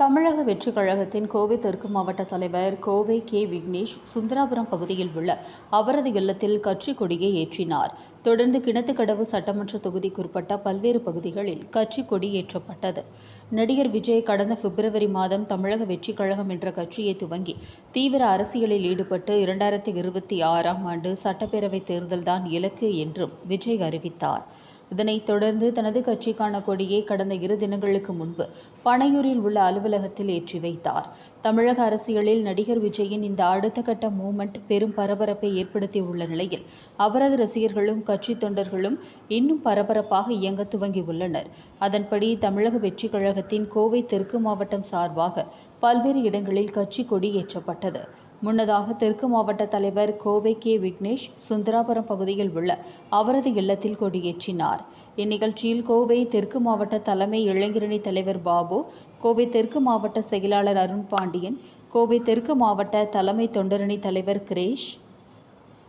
தமிழக வெற்றிக் கழகத்தின் கோவை தெற்கு மாவட்ட தலைவர் கோவை கே விக்னேஷ் சுந்தராபுரம் பகுதியில் உள்ள அவரது இல்லத்தில் கட்சிக் கொடியை ஏற்றினார். தொடர்ந்து கிணத்துக்கடவு சட்டமன்ற தொகுதிக்குட்பட்ட பல்வேறு பகுதிகளில் கட்சிக் கொடி ஏற்றப்பட்டது. நடிகர் விஜய் கடந்த பிப்ரவரி மாதம் தமிழக வெற்றிக் கழகம் என்ற கட்சியை துவங்கி தீவிர அரசியலில் ஈடுபட்டு இரண்டாயிரத்தி இருபத்தி ஆறாம் ஆண்டு சட்டப்பேரவைத் தேர்தல்தான் இலக்கு என்றும் விஜய் அறிவித்தார். இதனைத் தொடர்ந்து தனது கட்சிக்கான கொடியை கடந்த இரு தினங்களுக்கு முன்பு பனையூரில் உள்ள அலுவலகத்தில் ஏற்றி வைத்தார். தமிழக அரசியலில் நடிகர் விஜயின் இந்த அடுத்த கட்ட மூமெண்ட் பெரும் பரபரப்பை ஏற்படுத்தியுள்ள நிலையில் அவரது ரசிகர்களும் கட்சி தொண்டர்களும் இன்னும் பரபரப்பாக இயங்க துவங்கியுள்ளனர் அதன்படி தமிழக வெற்றிக் கழகத்தின் கோவை தெற்கு மாவட்டம் சார்பாக பல்வேறு இடங்களில் கட்சி கொடி ஏற்றப்பட்டது. முன்னதாக தெற்கு மாவட்ட தலைவர் கோவை கே. விக்னேஷ் சுந்தராபுரம் பகுதியில் உள்ள அவரது இல்லத்தில் கொடியேற்றினார். இந்நிகழ்ச்சியில் கோவை தெற்கு மாவட்ட தலைமை இளைஞரணி தலைவர் பாபு கோவை தெற்கு மாவட்ட செயலாளர் அருண் பாண்டியன் கோவை தெற்கு மாவட்ட தலைமை தொண்டரணி தலைவர் கிரேஷ்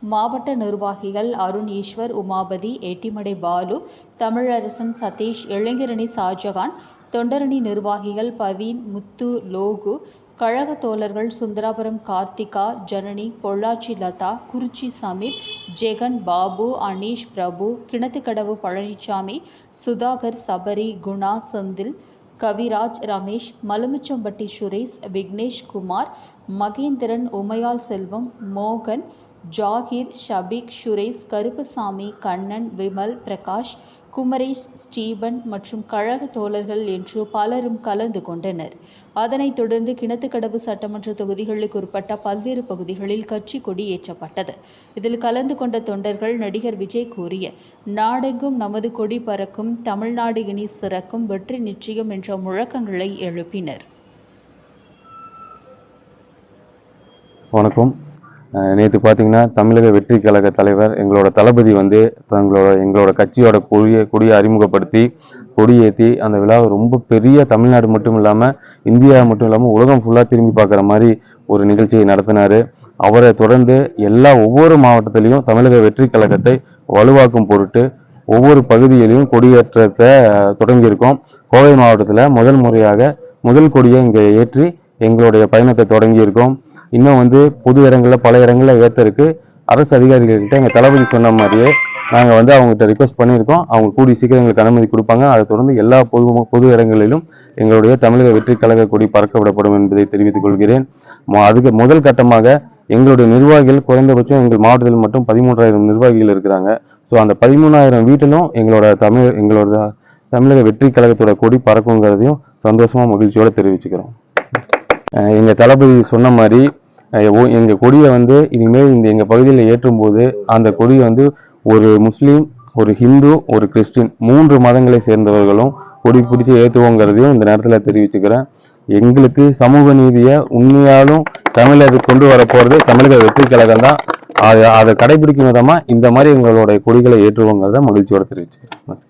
மாவட்ட நிர்வாகிகள் அருண் ஈஸ்வர் உமாபதி எட்டிமடை பாலு தமிழரசன் சதீஷ் இளைஞரணி ஷாஜகான் தொண்டரணி நிர்வாகிகள் பவீன் முத்து லோகு கழக தோழர்கள் சுந்தராபுரம் கார்த்திகா ஜனனி பொள்ளாச்சி லதா குறிச்சி சமீர் ஜெகன் பாபு அனீஷ் பிரபு கிணத்துக்கடவு பழனிசாமி சுதாகர் சபரி குணா செந்தில் கவிராஜ் ரமேஷ் மலுமிச்சம்பட்டி சுரேஷ் விக்னேஷ் குமார் மகேந்திரன் உமையால் செல்வம் மோகன் ஜாகிர் ஷபிக் சுரேஷ் கருப்பசாமி கண்ணன் விமல் பிரகாஷ் குமரேஷ் ஸ்டீபன் மற்றும் கழக தோழர்கள் என்று பலரும் கலந்து கொண்டனர். அதனைத் தொடர்ந்து கிணத்துக்கடவு சட்டமன்ற தொகுதிகளுக்கு உட்பட்ட பல்வேறு பகுதிகளில் கட்சி கொடி ஏற்றப்பட்டது இதில் கலந்து கொண்ட தொண்டர்கள் நடிகர் விஜய் கூறிய நாடெங்கும் நமது கொடி பறக்கும் தமிழ்நாடு இனி சிறக்கும் வெற்றி நிச்சயம் என்ற முழக்கங்களை எழுப்பினர். வணக்கம். நேற்று பார்த்தீங்கன்னா தமிழக வெற்றி கழக தலைவர் எங்களோட தளபதி வந்து தங்களோட எங்களோட கட்சியோட கொடியை கொடியை அறிமுகப்படுத்தி கொடியேற்றி அந்த விழாவை ரொம்ப பெரிய தமிழ்நாடு மட்டும் இல்லாமல் இந்தியா மட்டும் இல்லாமல் உலகம் ஃபுல்லாக திரும்பி பார்க்குற மாதிரி ஒரு நிகழ்ச்சியை நடத்தினார். அவரை தொடர்ந்து எல்லா ஒவ்வொரு மாவட்டத்திலையும் தமிழக வெற்றி கழகத்தை வலுவாக்கும் பொருட்டு ஒவ்வொரு பகுதியிலையும் கொடியேற்றத்தை தொடங்கியிருக்கோம். கோவை மாவட்டத்தில் முதல் முறையாக முதல் கொடியை இங்கே ஏற்றி எங்களுடைய பயணத்தை தொடங்கியிருக்கோம். இன்னும் வந்து பொது இடங்களில் பல இடங்களில் ஏற்றருக்கு அரசு அதிகாரிகள்கிட்ட எங்கள் தளபதி சொன்ன மாதிரியே நாங்கள் வந்து அவங்ககிட்ட ரிக்வஸ்ட் பண்ணியிருக்கோம். அவங்க கூடி சீக்கிரம் எங்களுக்கு அனுமதி கொடுப்பாங்க. அதை தொடர்ந்து எல்லா பொது பொது இடங்களிலும் எங்களுடைய தமிழக வெற்றி கழக கொடி பறக்க விடப்படும் என்பதை தெரிவித்துக் கொள்கிறேன். அதுக்கு முதல் கட்டமாக எங்களுடைய நிர்வாகிகள் குறைந்தபட்சம் எங்கள் மாவட்டத்தில் மட்டும் பதிமூன்றாயிரம் நிர்வாகிகள் இருக்கிறாங்க. ஸோ அந்த பதிமூணாயிரம் வீட்டிலும் எங்களோட தமிழ் எங்களோட தமிழக வெற்றி கழகத்தோட கொடி பறக்குங்கிறதையும் சந்தோஷமாக மகிழ்ச்சியோடு தெரிவிச்சுக்கிறோம். எங்கள் தளபதி சொன்ன மாதிரி எங்கள் கொடியை வந்து இனிமேல் இந்த எங்கள் பகுதியில் ஏற்றும் போது அந்த கொடியை வந்து ஒரு முஸ்லீம் ஒரு ஹிந்து ஒரு கிறிஸ்டின் மூன்று மதங்களை சேர்ந்தவர்களும் கொடி பிடிச்சி ஏற்றுவோங்கிறதையும் இந்த நேரத்தில் தெரிவிச்சுக்கிறேன். எங்களுக்கு சமூக நீதியை உண்மையாலும் தமிழக கொண்டு வர போகிறது தமிழக வெற்றி கழகம் தான். அதை அதை கடைபிடிக்கும் விதமாக இந்த மாதிரி எங்களுடைய கொடிகளை ஏற்றுவோங்கிறத மகிழ்ச்சியோட தெரிவிச்சுக்கிறேன்.